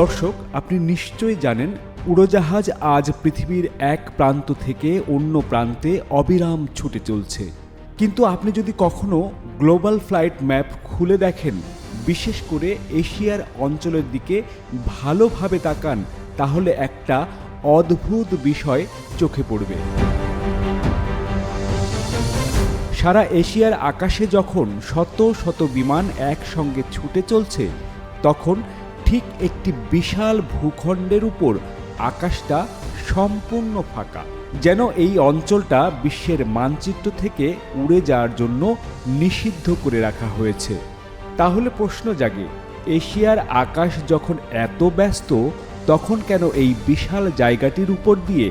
দর্শক, আপনি নিশ্চয়ই জানেন, উড়োজাহাজ আজ পৃথিবীর এক প্রান্ত থেকে অন্য প্রান্তে অবিরাম ছুটে চলছে। কিন্তু আপনি যদি কখনো গ্লোবাল ফ্লাইট ম্যাপ খুলে দেখেন, বিশেষ করে এশিয়ার অঞ্চলের দিকে ভালোভাবে তাকান, তাহলে একটা অদ্ভুত বিষয় চোখে পড়বে। সারা এশিয়ার আকাশে যখন শত শত বিমান একসঙ্গে ছুটে চলছে, তখন ঠিক একটি বিশাল ভূখণ্ডের উপর আকাশটা সম্পূর্ণ ফাঁকা, যেন এই অঞ্চলটা বিশ্বের মানচিত্র থেকে উড়ে যাওয়ার জন্য নিষিদ্ধ করে রাখা হয়েছে। তাহলে প্রশ্ন জাগে, এশিয়ার আকাশ যখন এত ব্যস্ত, তখন কেন এই বিশাল জায়গাটির উপর দিয়ে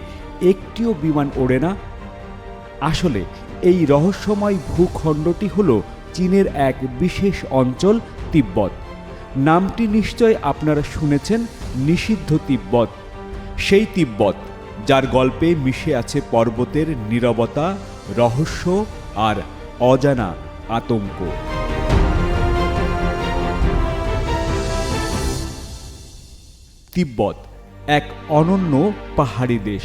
একটিও বিমান ওড়ে না? আসলে, এই রহস্যময় ভূখণ্ডটি হল চীনের এক বিশেষ অঞ্চল তিব্বত। নামটি নিশ্চয় আপনারা শুনেছেন, নিষিদ্ধ তিব্বত। সেই তিব্বত, যার গল্পে মিশে আছে পর্বতের নীরবতা, রহস্য আর অজানা আতঙ্ক। তিব্বত এক অনন্য পাহাড়ি দেশ,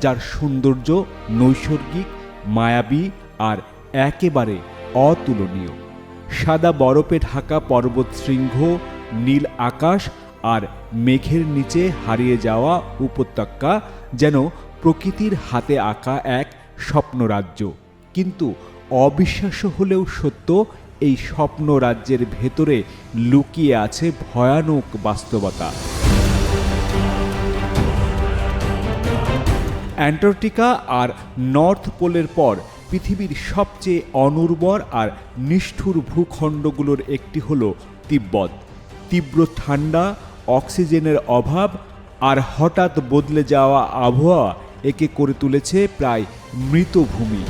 যার সৌন্দর্য নৈসর্গিক, মায়াবী আর একেবারে অতুলনীয়। সাদা বরফে ঢাকা পর্বত শৃঙ্গ, নীল আকাশ আর মেঘের নিচে হারিয়ে যাওয়া উপত্যকা যেন প্রকৃতির হাতে আঁকা এক স্বপ্নরাজ্য। কিন্তু অবিশ্বাস্য হলেও সত্য, এই স্বপ্ন রাজ্যের ভেতরে লুকিয়ে আছে ভয়ানক বাস্তবতা। অ্যান্টার্কটিকা আর নর্থ পোলের পর পৃথিবীর সবচেয়ে অনুর্বর আর নিষ্ঠুর ভূখণ্ডগুলোর একটি হল তিব্বত। তীব্র ঠান্ডা, অক্সিজেনের অভাব আর হঠাৎ বদলে যাওয়া আবহাওয়া একে করে তুলেছে প্রায় মৃতভূমি।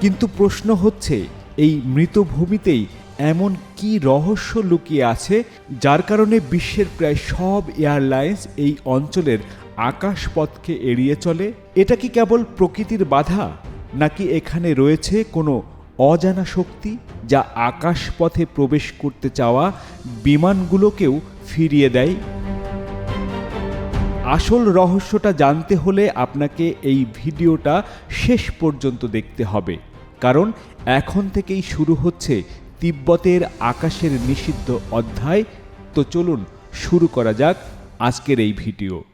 কিন্তু প্রশ্ন হচ্ছে, এই মৃতভূমিতেই এমন কি রহস্য লুকিয়ে আছে, যার কারণে বিশ্বের প্রায় সব এয়ারলাইন্স এই অঞ্চলের আকাশপথকে এড়িয়ে চলে? এটা কি কেবল প্রকৃতির বাধা, নাকি এখানে রয়েছে কোনো অজানা শক্তি যা আকাশপথে প্রবেশ করতে চাওয়া বিমানগুলোকেও ফিরিয়ে দেয়? আসল রহস্যটা জানতে হলে আপনাকে এই ভিডিওটা শেষ পর্যন্ত দেখতে হবে। কারণ এখন থেকেই শুরু হচ্ছে তিব্বতের আকাশের নিষিদ্ধ অধ্যায়। তো চলুন শুরু করা যাক আজকের এই video.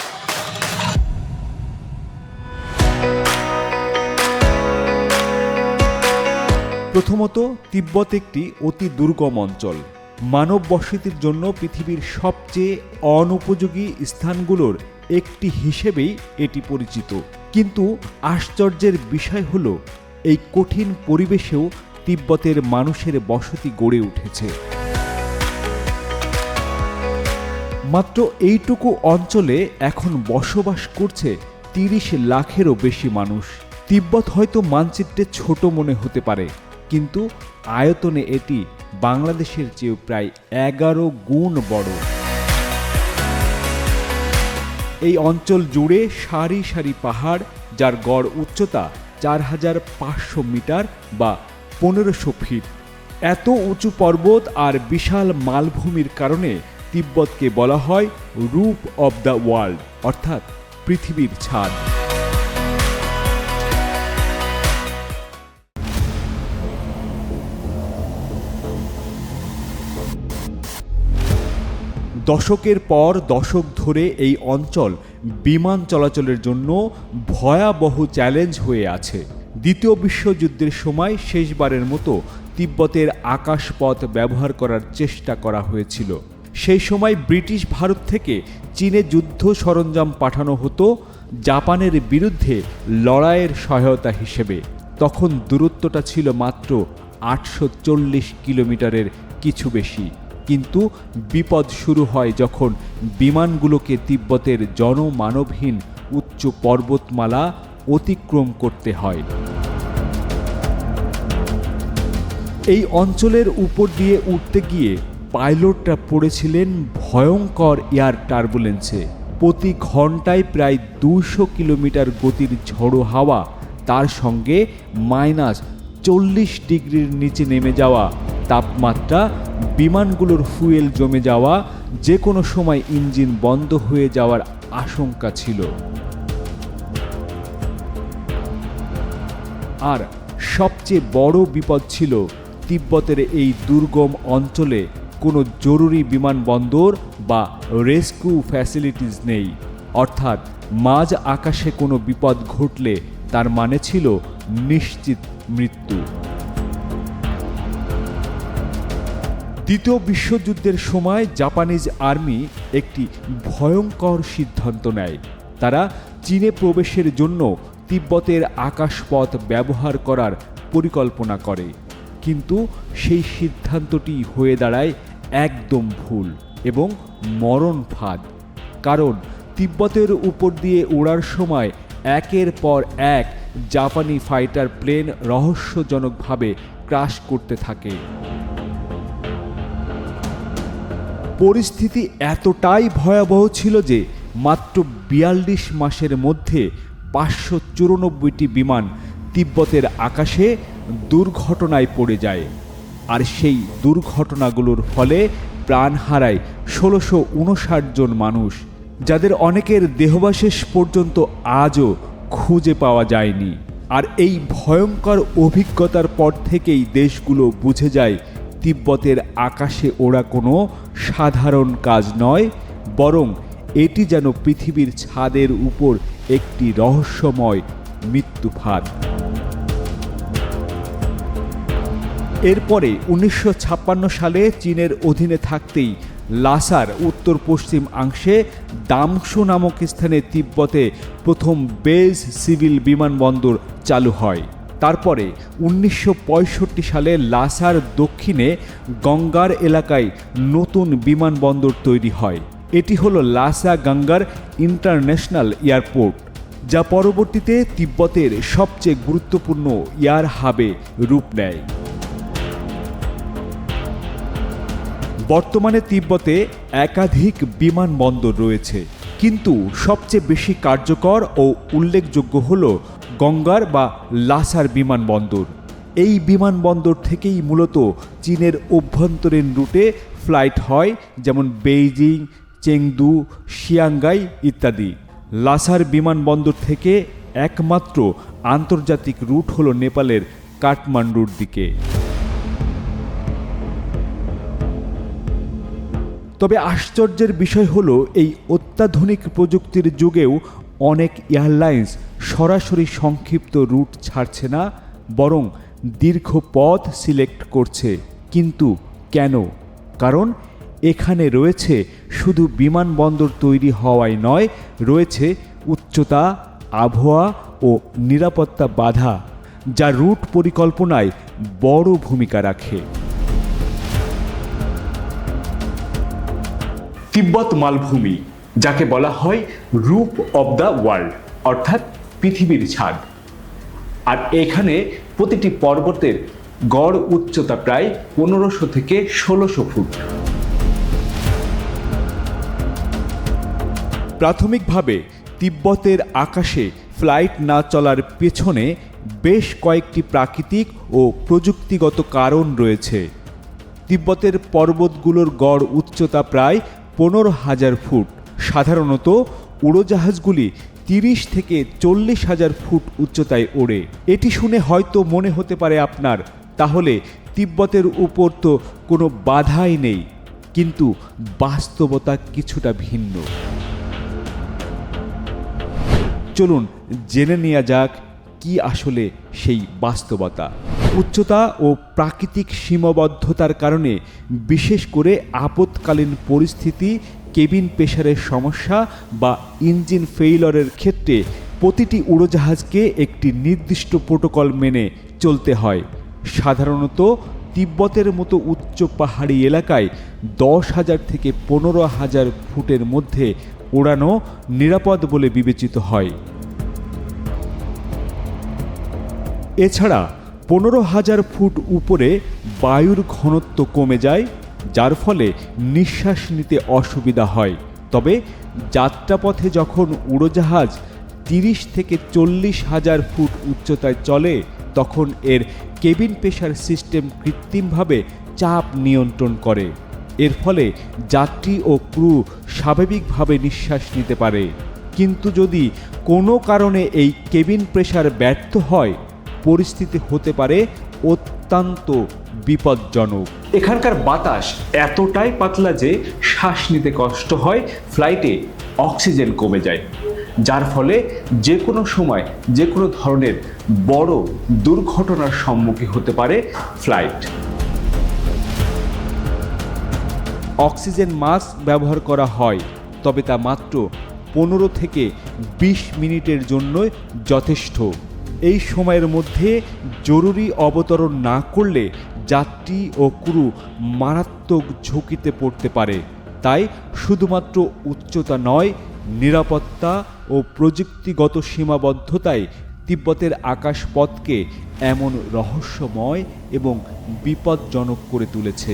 প্রথমত তিব্বত একটি অতি দুর্গম অঞ্চল। মানব বসতির জন্য পৃথিবীর সবচেয়ে অনুপযোগী স্থানগুলোর একটি হিসেবেই এটি পরিচিত। কিন্তু আশ্চর্যের বিষয় হল, এই কঠিন পরিবেশেও তিব্বতের মানুষের বসতি গড়ে উঠেছে। মাত্র এইটুকু অঞ্চলে এখন বসবাস করছে তিরিশ লাখেরও বেশি মানুষ। তিব্বত হয়তো মানচিত্রে ছোট মনে হতে পারে কিন্তু আয়তনে এটি বাংলাদেশের চেয়েও প্রায় এগারো গুণ বড়। এই অঞ্চল জুড়ে সারি সারি পাহাড়, যার গড় উচ্চতা চার হাজার পাঁচশো মিটার বা পনেরোশো ফিট। এত উঁচু পর্বত আর বিশাল মালভূমির কারণে তিব্বতকে বলা হয় রূপ অব দ্য ওয়ার্ল্ড, অর্থাৎ পৃথিবীর ছাদ। দশকের পর দশক ধরে এই অঞ্চল বিমান চলাচলের জন্য ভয়াবহ চ্যালেঞ্জ হয়ে আছে। দ্বিতীয় বিশ্বযুদ্ধের সময় শেষবারের মতো তিব্বতের আকাশপথ ব্যবহার করার চেষ্টা করা হয়েছিল। সেই সময় ব্রিটিশ ভারত থেকে চীনে যুদ্ধ সরঞ্জাম পাঠানো হতো জাপানের বিরুদ্ধে লড়াইয়ের সহায়তা হিসেবে। তখন দূরত্বটা ছিল মাত্র আটশো চল্লিশ কিলোমিটারের কিছু বেশি। কিন্তু বিপদ শুরু হয় যখন বিমানগুলোকে তিব্বতের জনমানবহীন উচ্চ পর্বতমালা অতিক্রম করতে হয়। এই অঞ্চলের উপর দিয়ে উঠতে গিয়ে পাইলটরা পড়েছিলেন ভয়ঙ্কর এয়ার টার্বুলেন্সে। প্রতি ঘন্টায় প্রায় দুশো কিলোমিটার গতির ঝড়ো হাওয়া, তার সঙ্গে মাইনাস চল্লিশ ডিগ্রির নিচে নেমে যাওয়া তাপমাত্রা, বিমানগুলোর ফুয়েল জমে যাওয়া যে কোনো সময় ইঞ্জিন বন্ধ হয়ে যাওয়ার আশঙ্কা ছিল। আর সবচেয়ে বড় বিপদ ছিল তিব্বতের এই দুর্গম অঞ্চলে কোনো জরুরি বিমানবন্দর বা রেস্কিউ ফ্যাসিলিটিস নেই। অর্থাৎ মাঝ আকাশে কোনো বিপদ ঘটলে তার মানে ছিল নিশ্চিত মৃত্যু। দ্বিতীয় বিশ্বযুদ্ধের সময় জাপানিজ আর্মি একটি ভয়ঙ্কর সিদ্ধান্ত নেয়। তারা চীনে প্রবেশের জন্য তিব্বতের আকাশপথ ব্যবহার করার পরিকল্পনা করে। কিন্তু সেই সিদ্ধান্তটি হয়ে দাঁড়ায় একদম ভুল এবং মরণ ফাঁদ। কারণ তিব্বতের উপর দিয়ে ওড়ার সময় একের পর এক জাপানি ফাইটার প্লেন রহস্যজনকভাবে ক্রাশ করতে থাকে। পরিস্থিতি এতটাই ভয়াবহ ছিল যে মাত্র বিয়াল্লিশ মাসের মধ্যে পাঁচশো চুরানব্বইটি বিমান তিব্বতের আকাশে দুর্ঘটনায় পড়ে যায়। আর সেই দুর্ঘটনাগুলোর ফলে প্রাণ হারায় ষোলোশো উনষাট জন মানুষ, যাদের অনেকের দেহবাশেষ পর্যন্ত আজও খুঁজে পাওয়া যায়নি। আর এই ভয়ঙ্কর অভিজ্ঞতার পর থেকেই দেশগুলো বুঝে যায় তিব্বতের আকাশে ওড়া কোনো সাধারণ কাজ নয়, বরং এটি যেন পৃথিবীর ছাদের উপর একটি রহস্যময় মৃত্যুফাদ এরপরে উনিশশো ছাপ্পান্ন সালে চীনের অধীনে থাকতেই লাসার উত্তর পশ্চিম অংশে দামসু নামক স্থানে তিব্বতে প্রথম বেজ সিভিল বিমানবন্দর চালু হয়। তারপরে উনিশশো পঁয়ষট্টি সালে লাসার দক্ষিণে গঙ্গার এলাকায় নতুন বিমানবন্দর তৈরি হয়। এটি হল লাসা গঙ্গার ইন্টারন্যাশনাল এয়ারপোর্ট, যা পরবর্তীতে তিব্বতের সবচেয়ে গুরুত্বপূর্ণ এয়ার হাবে রূপ নেয়। বর্তমানে তিব্বতে একাধিক বিমানবন্দর রয়েছে, কিন্তু সবচেয়ে বেশি কার্যকর ও উল্লেখযোগ্য হল গঙ্গার বা লাসার বিমানবন্দর। এই বিমানবন্দর থেকেই মূলত চীনের অভ্যন্তরীণ রুটে ফ্লাইট হয়, যেমন বেইজিং, চেংদু শিয়াঙ্গাই ইত্যাদি। লাসার বিমানবন্দর থেকে একমাত্র আন্তর্জাতিক রুট হল নেপালের কাঠমান্ডুর দিকে। তবে আশ্চর্যের বিষয় হলো, এই অত্যাধুনিক প্রযুক্তির যুগেও অনেক এয়ারলাইন্স সরাসরি সংক্ষিপ্ত রুট ছাড়ছে না, বরং দীর্ঘ পথ সিলেক্ট করছে। কিন্তু কেন? কারণ এখানে রয়েছে শুধু বিমানবন্দর তৈরি হওয়ায় নয়, রয়েছে উচ্চতা, আবহাওয়া ও নিরাপত্তা বাধা, যা রুট পরিকল্পনায় বড় ভূমিকা রাখে। তিব্বত মালভূমি, যাকে বলা হয় রূপ অব দ্য ওয়ার্ল্ড, অর্থাৎ পৃথিবীর ছাদ। আর এখানে প্রতিটি পর্বতের গড় উচ্চতা প্রায় পনেরোশো থেকে ষোলোশো ফুট। প্রাথমিকভাবে তিব্বতের আকাশে ফ্লাইট না চলার পেছনে বেশ কয়েকটি প্রাকৃতিক ও প্রযুক্তিগত কারণ রয়েছে। তিব্বতের পর্বতগুলোর গড় উচ্চতা প্রায় পনেরো হাজার ফুট। সাধারণত উড়োজাহাজগুলি তিরিশ থেকে চল্লিশ হাজার ফুট উচ্চতায় ওড়ে। এটি শুনে হয়তো মনে হতে পারে আপনার, তাহলে তিব্বতের উপর তো কোনো বাধাই নেই, কিন্তু বাস্তবতা কিছুটা ভিন্ন। চলুন জেনে নেওয়া যাক কি আসলে সেই বাস্তবতা। উচ্চতা ও প্রাকৃতিক সীমাবদ্ধতার কারণে বিশেষ করে আপৎকালীন পরিস্থিতি কেবিন প্রেশারের সমস্যা বা ইঞ্জিন ফেইলরের ক্ষেত্রে প্রতিটি উড়োজাহাজকে একটি নির্দিষ্ট প্রোটোকল মেনে চলতে হয়। সাধারণত তিব্বতের মতো উচ্চ পাহাড়ি এলাকায় দশ হাজার থেকে পনেরো হাজার ফুটের মধ্যে ওড়ানো নিরাপদ বলে বিবেচিত হয়। এছাড়া পনেরো হাজার ফুট উপরে বায়ুর ঘনত্ব কমে যায় যার ফলে নিঃশ্বাস নিতে অসুবিধা হয়। তবে যাত্রাপথে যখন উড়োজাহাজ তিরিশ থেকে চল্লিশ হাজার ফুট উচ্চতায় চলে, তখন এর কেবিন প্রেশার সিস্টেম কৃত্রিমভাবে চাপ নিয়ন্ত্রণ করে। এর ফলে যাত্রী ও ক্রু স্বাভাবিকভাবে নিঃশ্বাস নিতে পারে। কিন্তু যদি কোনো কারণে এই কেবিন প্রেশার ব্যর্থ হয়, পরিস্থিতি হতে পারে অত্যন্ত বিপজ্জনক। এখানকার বাতাস এতটাই পাতলা যে শ্বাস নিতে কষ্ট হয় ফ্লাইটে অক্সিজেন কমে যায়। যার ফলে যে কোনো সময় যে কোনো ধরনের বড় দুর্ঘটনার সম্মুখীন হতে পারে ফ্লাইট অক্সিজেন মাস্ক ব্যবহার করা হয় তবে তা মাত্র পনেরো থেকে বিশ মিনিটের জন্যই যথেষ্ট। এই সময়ের মধ্যে জরুরি অবতরণ না করলে যাত্রী ও ক্রু মারাত্মক ঝুঁকিতে পড়তে পারে। তাই শুধুমাত্র উচ্চতা নয়, নিরাপত্তা ও প্রযুক্তিগত সীমাবদ্ধতায় তিব্বতের আকাশপথকে এমন রহস্যময় এবং বিপজ্জনক করে তুলেছে।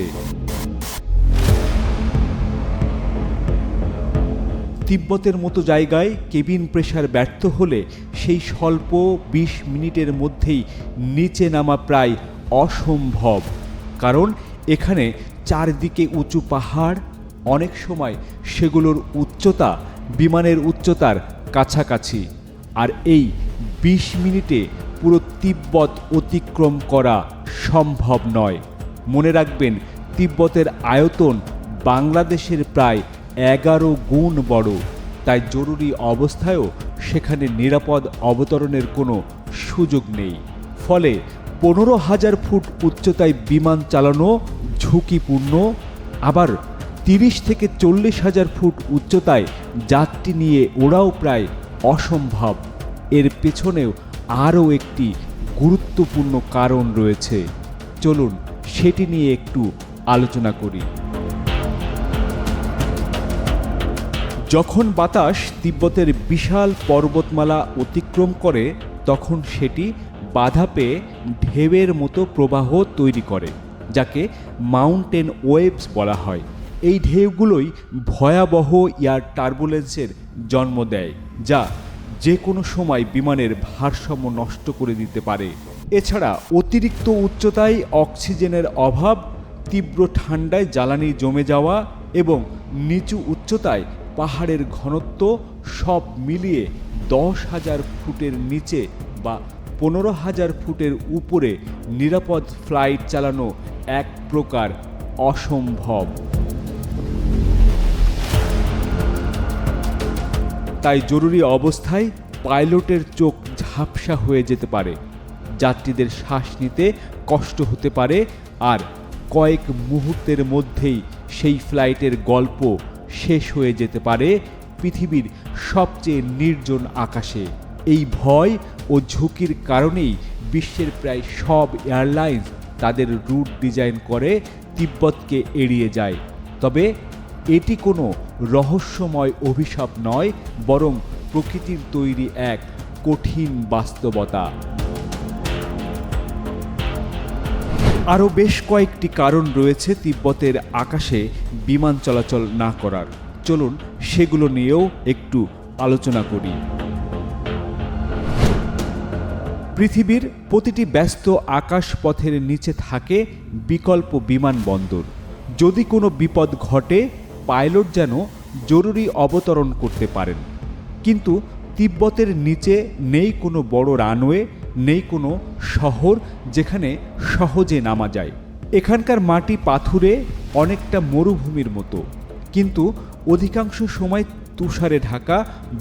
তিব্বতের মতো জায়গায় কেবিন প্রেশার ব্যর্থ হলে সেই স্বল্প বিশ মিনিটের মধ্যেই নিচে নামা প্রায় অসম্ভব। কারণ এখানে চারদিকে উঁচু পাহাড়, অনেক সময় সেগুলোর উচ্চতা বিমানের উচ্চতার কাছাকাছি। আর এই বিশ মিনিটে পুরো তিব্বত অতিক্রম করা সম্ভব নয়। মনে রাখবেন, তিব্বতের আয়তন বাংলাদেশের প্রায় এগারো গুণ বড়। তাই জরুরি অবস্থায়ও সেখানে নিরাপদ অবতরণের কোনো সুযোগ নেই। ফলে পনেরো হাজার ফুট উচ্চতায় বিমান চালানো ঝুঁকিপূর্ণ। আবার তিরিশ থেকে চল্লিশ হাজার ফুট উচ্চতায় যাত্রী নিয়ে ওড়াও প্রায় অসম্ভব। এর পেছনেও আরও একটি গুরুত্বপূর্ণ কারণ রয়েছে। চলুন সেটি নিয়ে একটু আলোচনা করি। যখন বাতাস তিব্বতের বিশাল পর্বতমালা অতিক্রম করে, তখন সেটি বাধা পেয়ে ঢেউয়ের মতো প্রবাহ তৈরি করে, যাকে মাউন্টেন ওয়েভস বলা হয়। এই ঢেউগুলোই ভয়াবহ এয়ার টার্বুলেন্সের জন্ম দেয়, যা যে কোনো সময় বিমানের ভারসাম্য নষ্ট করে দিতে পারে। এছাড়া অতিরিক্ত উচ্চতায় অক্সিজেনের অভাব, তীব্র ঠান্ডায় জ্বালানি জমে যাওয়া এবং নিচু উচ্চতায় পাহাড়ের ঘনত্ব সব মিলিয়ে দশ হাজার ফুটের নিচে বা পনেরো হাজার ফুটের উপরে নিরাপদ ফ্লাইট চালানো এক প্রকার অসম্ভব। তাই জরুরি অবস্থায় পাইলটের চোখ ঝাপসা হয়ে যেতে পারে। যাত্রীদের শ্বাস নিতে কষ্ট হতে পারে আর কয়েক মুহূর্তের মধ্যেই সেই ফ্লাইটের গল্প শেষ হয়ে যেতে পারে পৃথিবীর সবচেয়ে নির্জন আকাশে। এই ভয় ও ঝুঁকির কারণেই বিশ্বের প্রায় সব এয়ারলাইন্স তাদের রুট ডিজাইন করে তিব্বতকে এড়িয়ে যায়। তবে এটি কোনো রহস্যময় অভিশাপ নয়, বরং প্রকৃতির তৈরি এক কঠিন বাস্তবতা। আরও বেশ কয়েকটি কারণ রয়েছে তিব্বতের আকাশে বিমান চলাচল না করার। চলুন সেগুলো নিয়েও একটু আলোচনা করি। পৃথিবীর প্রতিটি ব্যস্ত আকাশপথের নিচে থাকে বিকল্প বিমানবন্দর যদি কোনো বিপদ ঘটে, পাইলট যেন জরুরি অবতরণ করতে পারেন। কিন্তু তিব্বতের নিচে নেই কোনো বড় রানওয়ে নেই কোনো শহর যেখানে সহজে নামা যায়। এখানকার মাটি পাথুরে অনেকটা মরুভূমির মতো। কিন্তু অধিকাংশ সময় তুষারে ঢাকা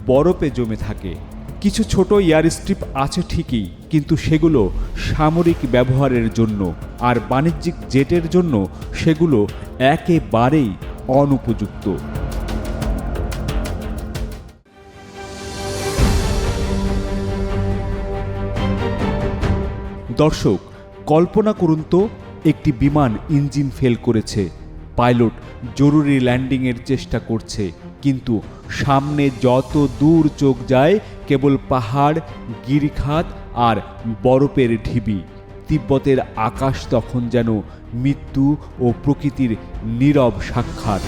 বরফে জমে থাকে। কিছু ছোট এয়ার স্ট্রিপ আছে ঠিকই, কিন্তু সেগুলো সামরিক ব্যবহারের জন্য আর বাণিজ্যিক জেটের জন্য সেগুলো একেবারেই অনুপযুক্ত। দর্শক, কল্পনা করুন তো, একটি বিমান ইঞ্জিন ফেল করেছে। পাইলট জরুরি ল্যান্ডিংয়ের চেষ্টা করছে, কিন্তু সামনে যত দূর চোখ যায়, কেবল পাহাড়, গিরিখাত আর বরফের ঢিবি। তিব্বতের আকাশ তখন যেন মৃত্যু ও প্রকৃতির নীরব সাক্ষাৎ।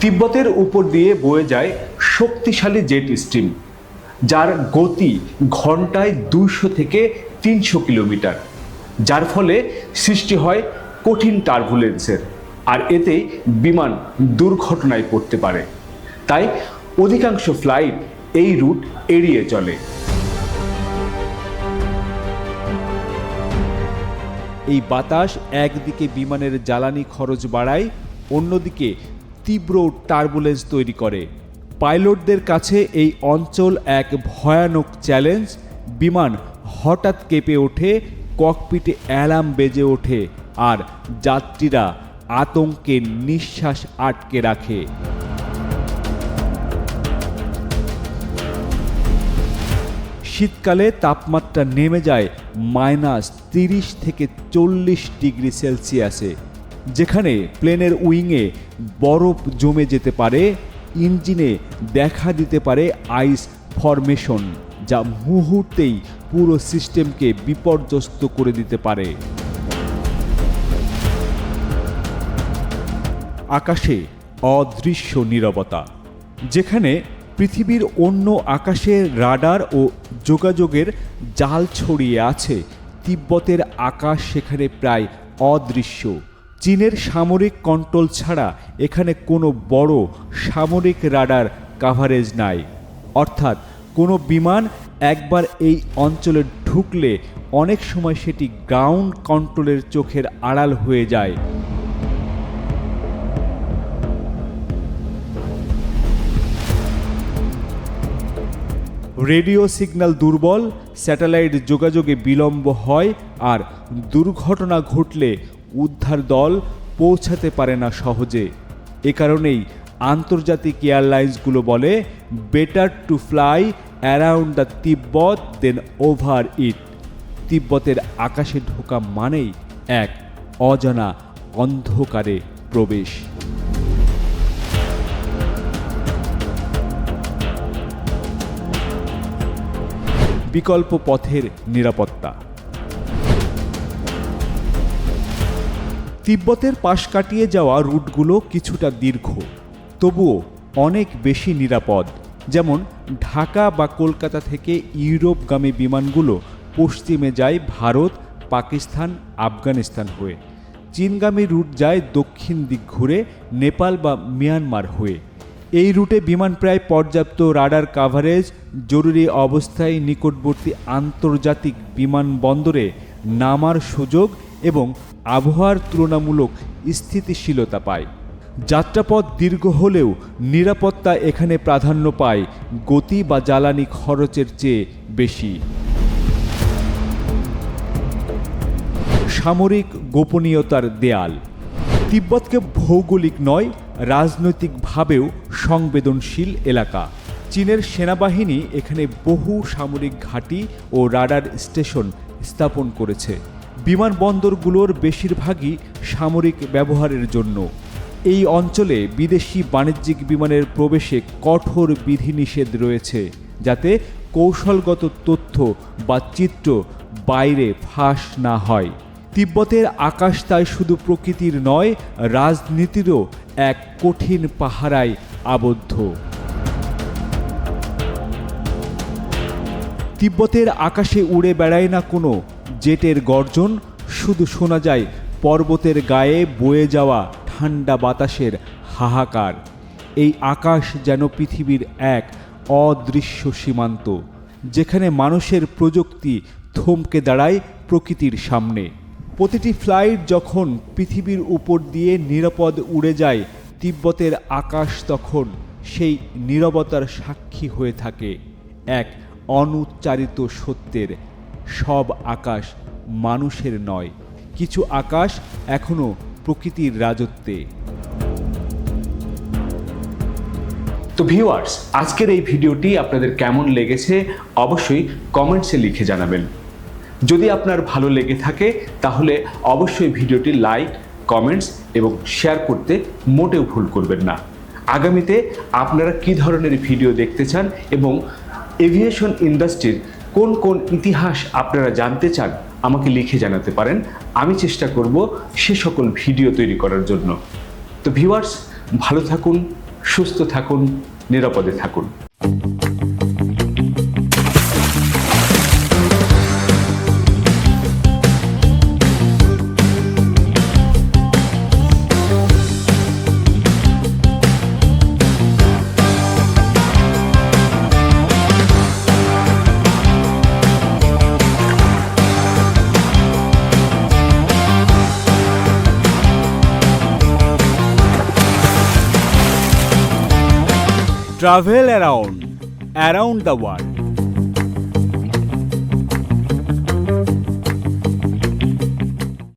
তিব্বতের উপর দিয়ে বয়ে যায় শক্তিশালী জেট স্ট্রিম যার গতি ঘন্টায় দুইশো থেকে তিনশো কিলোমিটার, যার ফলে সৃষ্টি হয় কঠিন টার্বুলেন্সের, আর এতে বিমান দুর্ঘটনায় পড়তে পারে। তাই অধিকাংশ ফ্লাইট এই রুট এড়িয়ে চলে। এই বাতাস একদিকে বিমানের জ্বালানি খরচ বাড়ায়, অন্যদিকে তীব্র টার্বুলেন্স তৈরি করে। পাইলটদের কাছে এই অঞ্চল এক ভয়ানক চ্যালেঞ্জ। বিমান হঠাৎ কেঁপে ওঠে, ককপিটে অ্যালার্ম বেজে ওঠে, আর যাত্রীরা আতঙ্কে নিঃশ্বাস আটকে রাখে। শীতকালে তাপমাত্রা নেমে যায় মাইনাস তিরিশ থেকে চল্লিশ ডিগ্রি সেলসিয়াসে, যেখানে প্লেনের উইংয়ে বরফ জমে যেতে পারে। ইঞ্জিনে দেখা দিতে পারে আইস ফরমেশন, যা মুহূর্তেই পুরো সিস্টেমকে বিপর্যস্ত করে দিতে পারে। আকাশে অদৃশ্য নীরবতা, যেখানে পৃথিবীর অন্য আকাশে রাডার ও যোগাযোগের জাল ছড়িয়ে আছে, তিব্বতের আকাশ সেখানে প্রায় অদৃশ্য। চীনের সামরিক কন্ট্রোল ছাড়া এখানে কোনো বড় সামরিক রাডার কাভারেজ নাই। অর্থাৎ কোনো বিমান একবার এই অঞ্চলে ঢুকলে অনেক সময় সেটি গ্রাউন্ড কন্ট্রোলের চোখের আড়াল হয়ে যায়। রেডিও সিগন্যাল দুর্বল, স্যাটেলাইট যোগাযোগে বিলম্ব হয় আর দুর্ঘটনা ঘটলে উদ্ধার দল পৌঁছাতে পারে না সহজে। এ কারণেই আন্তর্জাতিক এয়ারলাইন্সগুলো বলে better to fly around the Tibet then over it তিব্বতের আকাশে ঢোকা মানেই এক অজানা অন্ধকারে প্রবেশ। বিকল্প পথের নিরাপত্তা। তিব্বতের পাশ কাটিয়ে যাওয়া রুটগুলো কিছুটা দীর্ঘ। তবুও অনেক বেশি নিরাপদ, যেমন ঢাকা বা কলকাতা থেকে ইউরোপগামী বিমানগুলো পশ্চিমে যায় ভারত, পাকিস্তান, আফগানিস্তান হয়ে। চীনগামী রুট যায় দক্ষিণ দিক ঘুরে নেপাল বা মিয়ানমার হয়ে। এই রুটে বিমান প্রায় পর্যাপ্ত রাডার কাভারেজ, জরুরি অবস্থায় নিকটবর্তী আন্তর্জাতিক বিমানবন্দরে নামার সুযোগ এবং আবহাওয়ার তুলনামূলক স্থিতিশীলতা পায়। যাত্রাপথ দীর্ঘ হলেও নিরাপত্তা এখানে প্রাধান্য পায় গতি বা জ্বালানি খরচের চেয়ে বেশি। সামরিক গোপনীয়তার দেয়াল। তিব্বতকে ভৌগোলিক নয়, রাজনৈতিকভাবেও সংবেদনশীল এলাকা। চীনের সেনাবাহিনী এখানে বহু সামরিক ঘাঁটি ও রাডার স্টেশন স্থাপন করেছে। বিমানবন্দরগুলোর বেশিরভাগই সামরিক ব্যবহারের জন্য। এই অঞ্চলে বিদেশি বাণিজ্যিক বিমানের প্রবেশে কঠোর বিধিনিষেধ রয়েছে, যাতে কৌশলগত তথ্য বা চিত্র বাইরে ফাঁস না হয়। তিব্বতের আকাশ তাই শুধু প্রকৃতির নয়, রাজনীতিরও এক কঠিন পাহারায় আবদ্ধ। তিব্বতের আকাশে উড়ে বেড়ায় না কোনো জেটের গর্জন, শুধু শোনা যায় পর্বতের গায়ে বয়ে যাওয়া ঠান্ডা বাতাসের হাহাকার। এই আকাশ যেন পৃথিবীর এক অদৃশ্য সীমান্ত, যেখানে মানুষের প্রযুক্তি থমকে দাঁড়ায় প্রকৃতির সামনে। প্রতিটি ফ্লাইট যখন পৃথিবীর উপর দিয়ে নিরাপদ উড়ে যায়, তিব্বতের আকাশ তখন সেই নীরবতার সাক্ষী হয়ে থাকে, এক অনুচ্চারিত সত্যের সব আকাশ মানুষের নয়, কিছু আকাশ এখনও প্রকৃতির রাজত্বে। তো ভিউয়ার্স, আজকের এই ভিডিওটি আপনাদের কেমন লেগেছে অবশ্যই কমেন্টসে লিখে জানাবেন। যদি আপনার ভালো লেগে থাকে, তাহলে অবশ্যই ভিডিওটি লাইক, কমেন্টস এবং শেয়ার করতে মোটেও ভুল করবেন না। আগামীতে আপনারা কী ধরনের ভিডিও দেখতে চান এবং এভিয়েশন ইন্ডাস্ট্রির কোন কোন ইতিহাস আপনারা জানতে চান, আমাকে লিখে জানাতে পারেন। আমি চেষ্টা করব সে সকল ভিডিও তৈরি করার জন্য। তো ভিউয়ার্স ভালো থাকুন, সুস্থ থাকুন, নিরাপদে থাকুন। Travel around around the world